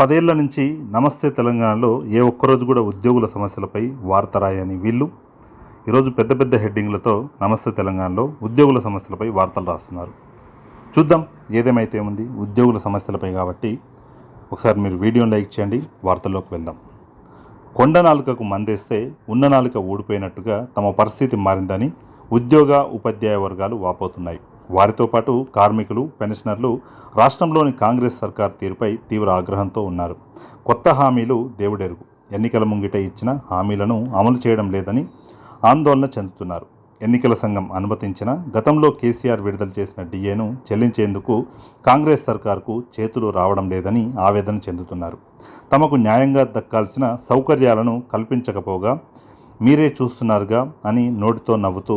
పదేళ్ళ నుంచి నమస్తే తెలంగాణలో ఏ ఒక్కరోజు కూడా ఉద్యోగుల సమస్యలపై వార్త రాయని వీళ్ళు. ఈరోజు పెద్ద పెద్ద హెడ్డింగ్లతో నమస్తే తెలంగాణలో ఉద్యోగుల సమస్యలపై వార్తలు రాస్తున్నారు. చూద్దాం ఏదేమైతే ఉంది ఉద్యోగుల సమస్యలపై కాబట్టి. ఒకసారి మీరు వీడియోని లైక్ చేయండి వార్తల్లోకి వెళ్దాం. కొండ నాలుకకు మందేస్తే ఉన్న నాలుక ఊడిపోయినట్టుగా తమ పరిస్థితి మారిందని ఉద్యోగ ఉపాధ్యాయ వర్గాలు వాపోతున్నాయి. వారితో పాటు కార్మికులు పెన్షనర్లు రాష్ట్రంలోని కాంగ్రెస్ సర్కార్ తీరుపై తీవ్ర ఆగ్రహంతో ఉన్నారు. కొత్త హామీలు దేవుడెరుగు. ఎన్నికల ముంగిట ఇచ్చిన హామీలను అమలు చేయడం లేదని ఆందోళన చెందుతున్నారు. ఎన్నికల సంఘం అనుమతించిన గతంలో కేసీఆర్ విడుదల చేసిన డిఏను చెల్లించేందుకు కాంగ్రెస్ సర్కార్కు చేతులు రావడం లేదని ఆవేదన చెందుతున్నారు. తమకు న్యాయంగా దక్కాల్సిన సౌకర్యాలను కల్పించకపోగా మీరే చూస్తున్నారుగా అని నోటితో నవ్వుతూ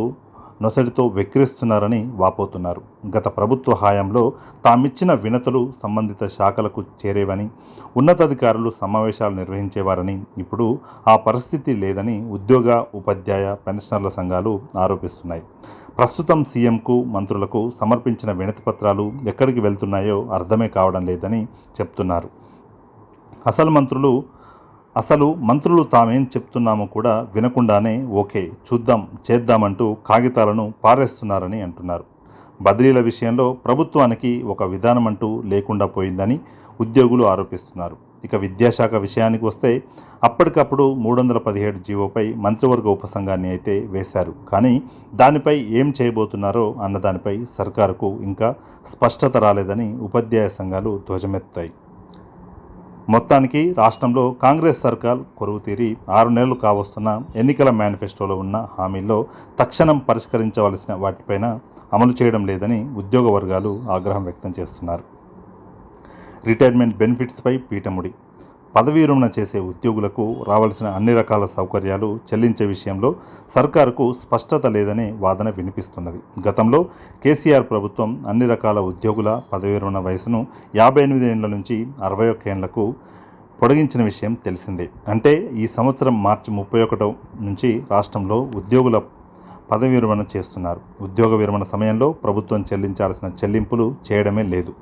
నొసటితో వెక్కిరిస్తున్నారని వాపోతున్నారు. గత ప్రభుత్వ హయాంలో తామిచ్చిన వినతులు సంబంధిత శాఖలకు చేరేవని ఉన్నతాధికారులు సమావేశాలు నిర్వహించేవారని ఇప్పుడు ఆ పరిస్థితి లేదని ఉద్యోగ ఉపాధ్యాయ పెన్షనర్ల సంఘాలు ఆరోపిస్తున్నాయి. ప్రస్తుతం సీఎంకు మంత్రులకు సమర్పించిన వినతి పత్రాలు ఎక్కడికి వెళ్తున్నాయో అర్థమే కావడం లేదని చెప్తున్నారు. అసలు మంత్రులు అసలు మంత్రులు తామేం చెప్తున్నామో కూడా వినకుండానే ఓకే చూద్దాం చేద్దామంటూ కాగితాలను పారేస్తున్నారని అంటున్నారు. బదిలీల విషయంలో ప్రభుత్వానికి ఒక విధానం అంటూ లేకుండా పోయిందని ఉద్యోగులు ఆరోపిస్తున్నారు. ఇక విద్యాశాఖ విషయానికి వస్తే అప్పటికప్పుడు మూడు వందల పదిహేడు జీవోపై మంత్రివర్గ ఉపసంఘాన్ని అయితే వేశారు. కానీ దానిపై ఏం చేయబోతున్నారో అన్నదానిపై సర్కారుకు ఇంకా స్పష్టత రాలేదని ఉపాధ్యాయ సంఘాలు ధ్వజమెత్తాయి. మొత్తానికి రాష్ట్రంలో కాంగ్రెస్ సర్కార్ కొరువు తీరి ఆరు నెలలు కావస్తున్న ఎన్నికల మేనిఫెస్టోలో ఉన్న హామీల్లో తక్షణం పరిష్కరించవలసిన వాటిపైన అమలు చేయడం లేదని ఉద్యోగ వర్గాలు ఆగ్రహం వ్యక్తం చేస్తున్నారు. రిటైర్మెంట్ బెనిఫిట్స్పై పీఠముడి పదవీ విరమణ చేసే ఉద్యోగులకు రావాల్సిన అన్ని రకాల సౌకర్యాలు చెల్లించే విషయంలో సర్కారుకు స్పష్టత లేదనే వాదన వినిపిస్తున్నది. గతంలో కేసీఆర్ ప్రభుత్వం అన్ని రకాల ఉద్యోగుల పదవీ విరమణ వయసును యాభై ఎనిమిది ఏళ్ళ నుంచి అరవై ఒక్క ఏళ్ళకు పొడిగించిన విషయం తెలిసిందే. అంటే ఈ సంవత్సరం మార్చి ముప్పై ఒకటో నుంచి రాష్ట్రంలో ఉద్యోగుల పదవి విరమణ చేస్తున్నారు. ఉద్యోగ విరమణ సమయంలో ప్రభుత్వం చెల్లించాల్సిన చెల్లింపులు చేయడమే లేదు.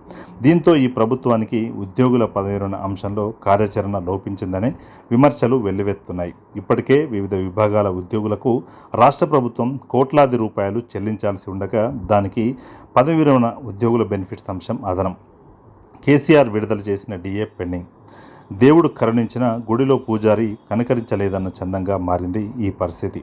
దీంతో ఈ ప్రభుత్వానికి ఉద్యోగుల పదవి విరమణ అంశంలో కార్యాచరణ లోపించిందనే విమర్శలు వెల్లువెత్తున్నాయి. ఇప్పటికే వివిధ విభాగాల ఉద్యోగులకు రాష్ట్ర ప్రభుత్వం కోట్లాది రూపాయలు చెల్లించాల్సి ఉండగా దానికి పదవి విరమణ ఉద్యోగుల బెనిఫిట్స్ అంశం అదనం. కేసీఆర్ విడుదల చేసిన డిఏ పెండింగ్. దేవుడు కరుణించిన గుడిలో పూజారి కనకరించలేదన్న చందంగా మారింది ఈ పరిస్థితి.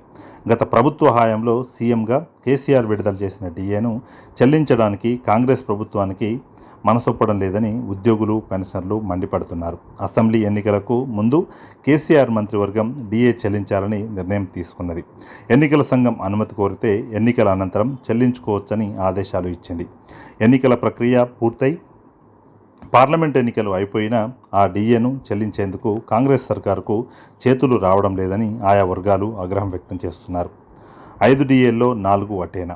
గత ప్రభుత్వ హయాంలో సీఎంగా కేసీఆర్ విడుదల చేసిన డిఏను చెల్లించడానికి కాంగ్రెస్ ప్రభుత్వానికి మనసొప్పడం లేదని ఉద్యోగులు పెన్షనర్లు మండిపడుతున్నారు. అసెంబ్లీ ఎన్నికలకు ముందు కేసీఆర్ మంత్రివర్గం డిఏ చెల్లించాలని నిర్ణయం తీసుకున్నది. ఎన్నికల సంఘం అనుమతి కోరితే ఎన్నికల అనంతరం చెల్లించుకోవచ్చని ఆదేశాలు ఇచ్చింది. ఎన్నికల ప్రక్రియ పూర్తయి పార్లమెంట్ ఎన్నికలు అయిపోయినా ఆ డిఏను చెల్లించేందుకు కాంగ్రెస్ సర్కారుకు చేతులు రావడం లేదని ఆయా వర్గాలు ఆగ్రహం వ్యక్తం చేస్తున్నారు. ఐదు డిఏల్లో నాలుగు అటేనా?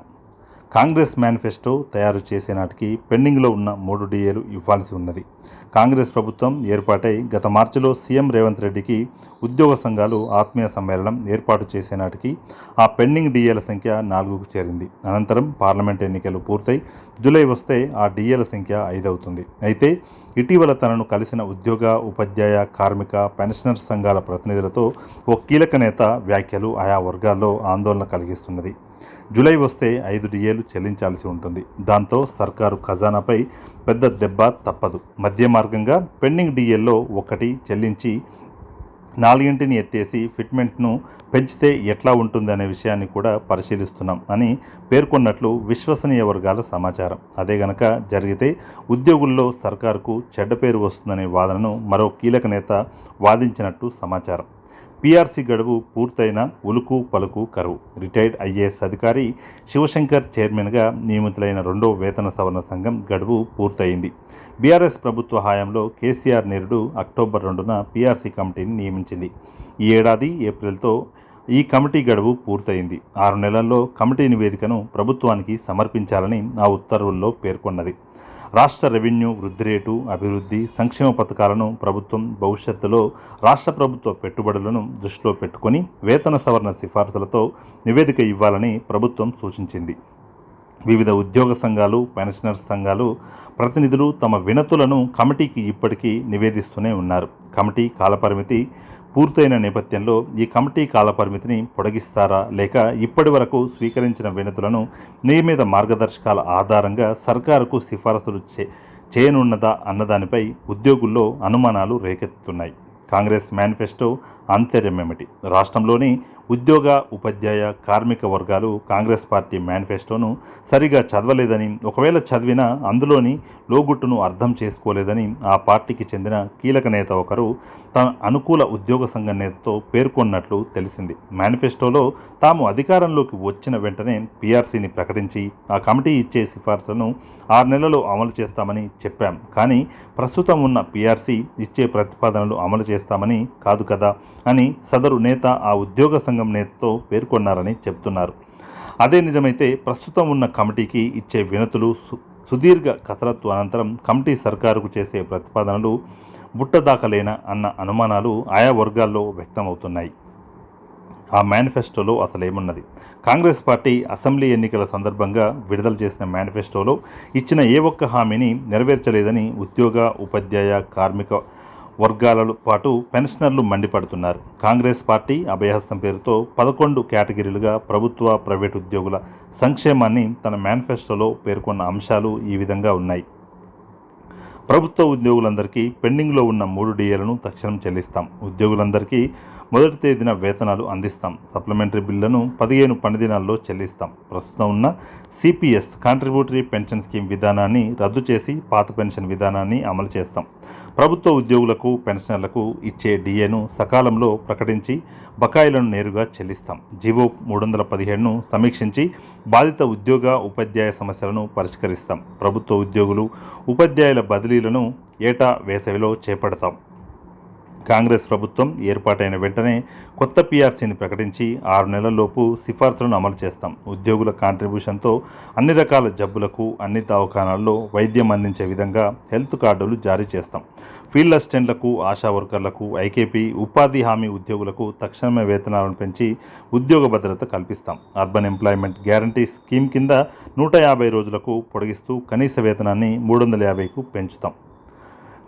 కాంగ్రెస్ మేనిఫెస్టో తయారు చేసే నాటికి పెండింగ్లో ఉన్న మూడు డిఏలు ఇవ్వాల్సి ఉన్నది. కాంగ్రెస్ ప్రభుత్వం ఏర్పాటై గత మార్చిలో సీఎం రేవంత్ రెడ్డికి ఉద్యోగ సంఘాలు ఆత్మీయ సమ్మేళనం ఏర్పాటు చేసే నాటికి ఆ పెండింగ్ డిఏల సంఖ్య నాలుగుకు చేరింది. అనంతరం పార్లమెంట్ ఎన్నికలు పూర్తయి జూలై వస్తే ఆ డిఏల సంఖ్య ఐదవుతుంది. అయితే ఇటీవల తనను కలిసిన ఉద్యోగ ఉపాధ్యాయ కార్మిక పెన్షనర్ సంఘాల ప్రతినిధులతో ఓ కీలక నేత వ్యాఖ్యలు ఆయా వర్గాల్లో ఆందోళన కలిగిస్తున్నది. జూలై వస్తే ఐదు డిఏలు చెల్లించాల్సి ఉంటుంది. దాంతో సర్కారు ఖజానాపై పెద్ద దెబ్బ తప్పదు. మధ్య మార్గంగా పెండింగ్ డిఏల్లో ఒకటి చెల్లించి నాలుగింటిని ఎత్తేసి ఫిట్మెంట్ను పెంచితే ఎట్లా ఉంటుంది అనే విషయాన్ని కూడా పరిశీలిస్తున్నాం అని పేర్కొన్నట్లు విశ్వసనీయ వర్గాల సమాచారం. అదే గనక జరిగితే ఉద్యోగుల్లో సర్కారుకు చెడ్డ పేరు వస్తుందనే వాదనను మరో కీలక నేత వాదించినట్టు సమాచారం. పీఆర్సీ గడువు పూర్తయిన ఉలుకు పలుకు కరువు. రిటైర్డ్ ఐఏఎస్ అధికారి శివశంకర్ చైర్మన్గా నియమితులైన రెండో వేతన సవరణ సంఘం గడువు పూర్తయింది. బీఆర్ఎస్ ప్రభుత్వ హయాంలో కేసీఆర్ నేరుడు అక్టోబర్ రెండున పీఆర్సీ కమిటీని నియమించింది. ఈ ఏడాది ఏప్రిల్తో ఈ కమిటీ గడువు పూర్తయింది. ఆరు నెలల్లో కమిటీ నివేదికను ప్రభుత్వానికి సమర్పించాలని ఆ ఉత్తర్వుల్లో పేర్కొన్నది. రాష్ట్ర రెవెన్యూ వృద్ధి రేటు అభివృద్ధి సంక్షేమ పథకాలను ప్రభుత్వం భవిష్యత్తులో రాష్ట్ర ప్రభుత్వ పెట్టుబడులను దృష్టిలో పెట్టుకొని వేతన సవరణ సిఫార్సులతో నివేదిక ఇవ్వాలని ప్రభుత్వం సూచించింది. వివిధ ఉద్యోగ సంఘాలు పెన్షనర్స్ సంఘాలు ప్రతినిధులు తమ వినతులను కమిటీకి ఇప్పటికీ నివేదిస్తూనే ఉన్నారు. కమిటీ కాలపరిమితి పూర్తయిన నేపథ్యంలో ఈ కమిటీ కాలపరిమితిని పొడిగిస్తారా లేక ఇప్పటి వరకు స్వీకరించిన వినతులను నియమిత మార్గదర్శకాల ఆధారంగా సర్కారుకు సిఫారసులు చే చేయనున్నదా అన్నదానిపై ఉద్యోగుల్లో అనుమానాలు రేకెత్తుతున్నాయి. కాంగ్రెస్ మేనిఫెస్టో అంతర్యమేమిటి? రాష్ట్రంలోని ఉద్యోగ ఉపాధ్యాయ కార్మిక వర్గాలు కాంగ్రెస్ పార్టీ మేనిఫెస్టోను సరిగా చదవలేదని ఒకవేళ చదివినా అందులోని లోగుట్టును అర్థం చేసుకోలేదని ఆ పార్టీకి చెందిన కీలక నేత ఒకరు తన అనుకూల ఉద్యోగ సంఘ నేతతో పేర్కొన్నట్లు తెలిసింది. మేనిఫెస్టోలో తాము అధికారంలోకి వచ్చిన వెంటనే పీఆర్సీని ప్రకటించి ఆ కమిటీ ఇచ్చే సిఫార్సులను ఆరు నెలల్లో అమలు చేస్తామని చెప్పాం. కానీ ప్రస్తుతం ఉన్న పీఆర్సీ ఇచ్చే ప్రతిపాదనలు అమలు చేస్తామని కాదు కదా అని సదరు నేత ఆ ఉద్యోగ సంఘం నేతతో పేర్కొన్నారని చెబుతున్నారు అదే నిజమైతే ప్రస్తుతం ఉన్న కమిటీకి ఇచ్చే వినతులు సు- సుదీర్ఘ కసరత్తు అనంతరం కమిటీ సర్కారుకు చేసే ప్రతిపాదనలు బుట్టదాకలేనా అన్న అనుమానాలు ఆయా వర్గాల్లో వ్యక్తమవుతున్నాయి. ఆ మేనిఫెస్టోలో అసలు ఏమున్నది కాంగ్రెస్ పార్టీ అసెంబ్లీ ఎన్నికల సందర్భంగా విడుదల చేసిన మేనిఫెస్టోలో ఇచ్చిన ఏ ఒక్క హామీని నెరవేర్చలేదని ఉద్యోగ ఉపాధ్యాయ కార్మిక వర్గాల పాటు పెన్షనర్లు మండిపడుతున్నారు. కాంగ్రెస్ పార్టీ అభయహస్తం పేరుతో పదకొండు కేటగిరీలుగా ప్రభుత్వ ప్రైవేటు ఉద్యోగుల సంక్షేమాన్ని తన మేనిఫెస్టోలో పేర్కొన్న అంశాలు ఈ విధంగా ఉన్నాయి. ప్రభుత్వ ఉద్యోగులందరికీ పెండింగ్లో ఉన్న మూడు డిఏలను తక్షణం చెల్లిస్తాం. ఉద్యోగులందరికీ మొదటి తేదీన వేతనాలు అందిస్తాం. సప్లిమెంటరీ బిల్లులను పదిహేను పని దినాల్లో చెల్లిస్తాం. ప్రస్తుతం ఉన్న సిపిఎస్ కాంట్రిబ్యూటరీ పెన్షన్ స్కీమ్ విధానాన్ని రద్దు చేసి పాత పెన్షన్ విధానాన్ని అమలు చేస్తాం. ప్రభుత్వ ఉద్యోగులకు పెన్షనర్లకు ఇచ్చే డిఏను సకాలంలో ప్రకటించి బకాయిలను నేరుగా చెల్లిస్తాం. జీవో మూడు వందల పదిహేడును సమీక్షించి బాధిత ఉద్యోగ ఉపాధ్యాయ సమస్యలను పరిష్కరిస్తాం. ప్రభుత్వ ఉద్యోగులు ఉపాధ్యాయుల బదిలీ పోటీలను ఏటా వేసవిలో చేపడతాం. కాంగ్రెస్ ప్రభుత్వం ఏర్పాటైన వెంటనే కొత్త పీఆర్సీని ప్రకటించి ఆరు నెలల్లోపు సిఫార్సులను అమలు చేస్తాం. ఉద్యోగుల కాంట్రిబ్యూషన్తో అన్ని రకాల జబ్బులకు అన్ని దవాఖానాల్లో వైద్యం అందించే విధంగా హెల్త్ కార్డులు జారీ చేస్తాం. ఫీల్డ్ అసిస్టెంట్లకు ఆశా వర్కర్లకు ఐకేపీ ఉపాధి హామీ ఉద్యోగులకు తక్షణమే వేతనాలను పెంచి ఉద్యోగ భద్రత కల్పిస్తాం. అర్బన్ ఎంప్లాయ్మెంట్ గ్యారంటీ స్కీమ్ కింద నూట యాభై రోజులకు పొడిగిస్తూ కనీస వేతనాన్ని మూడు వందల యాభైకు పెంచుతాం.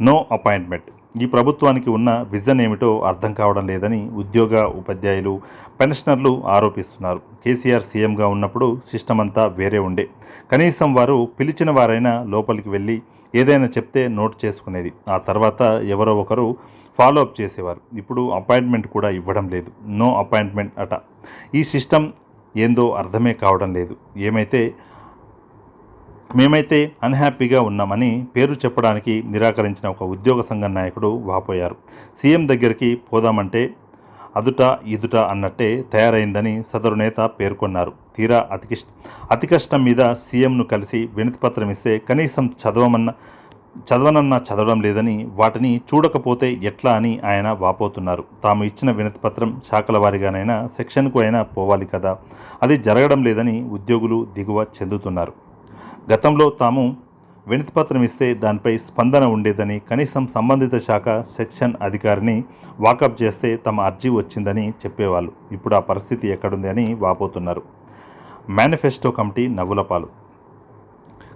No appointment. ఈ ప్రభుత్వానికి ఉన్న విజన్ ఏమిటో అర్థం కావడం లేదని ఉద్యోగ ఉపాధ్యాయులు పెన్షనర్లు ఆరోపిస్తున్నారు. కేసీఆర్ సీఎంగా ఉన్నప్పుడు సిస్టమ్ అంతా వేరే ఉండే. కనీసం వారు పిలిచిన వారైనా లోపలికి వెళ్ళి ఏదైనా చెప్తే నోట్ చేసుకునేది. ఆ తర్వాత ఎవరో ఒకరు ఫాలో అప్ చేసేవారు. ఇప్పుడు అపాయింట్మెంట్ కూడా ఇవ్వడం లేదు. నో అపాయింట్మెంట్ అట. ఈ సిస్టమ్ ఏందో అర్థమే కావడం లేదు. ఏమైతే మేమైతే అన్హ్యాపీగా ఉన్నామని పేరు చెప్పడానికి నిరాకరించిన ఒక ఉద్యోగ సంఘం నాయకుడు వాపోయారు. సీఎం దగ్గరికి పోదామంటే అదుట ఇదుట అన్నట్టే తయారైందని సదరు నేత పేర్కొన్నారు. తీరా అతి అతి కష్టం మీద సీఎంను కలిసి వినతిపత్రం ఇస్తే కనీసం చదవమన్న చదవనన్నా చదవడం లేదని వాటిని చూడకపోతే ఎట్లా అని ఆయన వాపోతున్నారు. తాము ఇచ్చిన వినతిపత్రం శాఖల వారిగానైనా సెక్షన్కు అయినా పోవాలి కదా. అది జరగడం లేదని ఉద్యోగులు దిగువ చెందుతున్నారు. గతంలో తాము వినతిపత్రం ఇస్తే దానిపై స్పందన ఉండేదని కనీసం సంబంధిత శాఖ సెక్షన్ అధికారిని వాకప్ చేస్తే తమ అర్జీ వచ్చిందని చెప్పేవాళ్ళు. ఇప్పుడు ఆ పరిస్థితి ఎక్కడుంది అని వాపోతున్నారు. మేనిఫెస్టో కమిటీ నవ్వులపాలు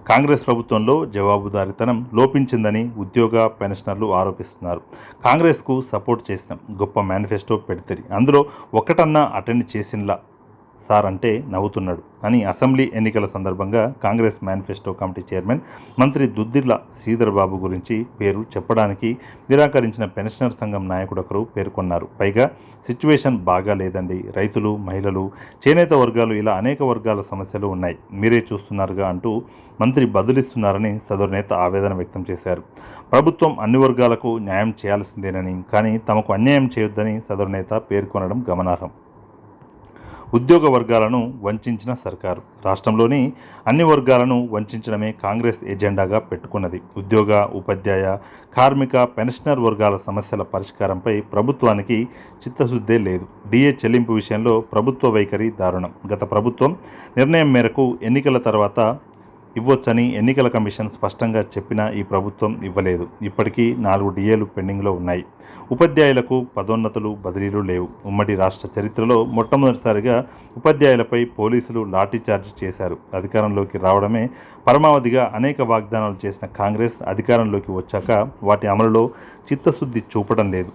కాంగ్రెస్ ప్రభుత్వంలో జవాబుదారితనం లోపించిందని ఉద్యోగ పెన్షనర్లు ఆరోపిస్తున్నారు. కాంగ్రెస్కు సపోర్ట్ చేసిన గొప్ప మేనిఫెస్టో పెడితే అందులో ఒకటన్నా అటెండ్ చేసినలా సార్ అంటే నవ్వుతున్నాడు. అని అసెంబ్లీ ఎన్నికల సందర్భంగా కాంగ్రెస్ మేనిఫెస్టో కమిటీ చైర్మన్ మంత్రి దుద్దిర్ల శ్రీధర్బాబు గురించి పేరు చెప్పడానికి నిరాకరించిన పెన్షనర్ సంఘం నాయకుడు ఒకరు పేర్కొన్నారు. పైగా సిచ్యువేషన్ బాగా లేదండి. రైతులు మహిళలు చేనేత వర్గాలు ఇలా అనేక వర్గాల సమస్యలు ఉన్నాయి. మీరే చూస్తున్నారుగా అంటూ మంత్రి బదులిస్తున్నారని సదరు నేత ఆవేదన వ్యక్తం చేశారు. ప్రభుత్వం అన్ని వర్గాలకు న్యాయం చేయాల్సిందేనని కానీ తమకు అన్యాయం చేయొద్దని సదరు నేత పేర్కొనడం గమనార్హం. ఉద్యోగ వర్గాలను వంచిన సర్కారు. రాష్ట్రంలోని అన్ని వర్గాలను వంచడమే కాంగ్రెస్ ఎజెండాగా పెట్టుకున్నది. ఉద్యోగ ఉపాధ్యాయ కార్మిక పెన్షనర్ వర్గాల సమస్యల పరిష్కారంపై ప్రభుత్వానికి చిత్తశుద్ధే లేదు. డిఏ చెల్లింపు విషయంలో ప్రభుత్వ వైఖరి దారుణం. గత ప్రభుత్వం నిర్ణయం మేరకు ఎన్నికల తర్వాత ఇవ్వొచ్చని ఎన్నికల కమిషన్ స్పష్టంగా చెప్పినా ఈ ప్రభుత్వం ఇవ్వలేదు. ఇప్పటికీ నాలుగు డిఏలు పెండింగ్లో ఉన్నాయి. ఉపాధ్యాయులకు పదోన్నతులు బదిలీలు లేవు. ఉమ్మడి రాష్ట్ర చరిత్రలో మొట్టమొదటిసారిగా ఉపాధ్యాయులపై పోలీసులు లాఠీచార్జ్ చేశారు. అధికారంలోకి రావడమే పరమావధిగా అనేక వాగ్దానాలు చేసిన కాంగ్రెస్ అధికారంలోకి వచ్చాక వాటి అమలులో చిత్తశుద్ధి చూపడం లేదు.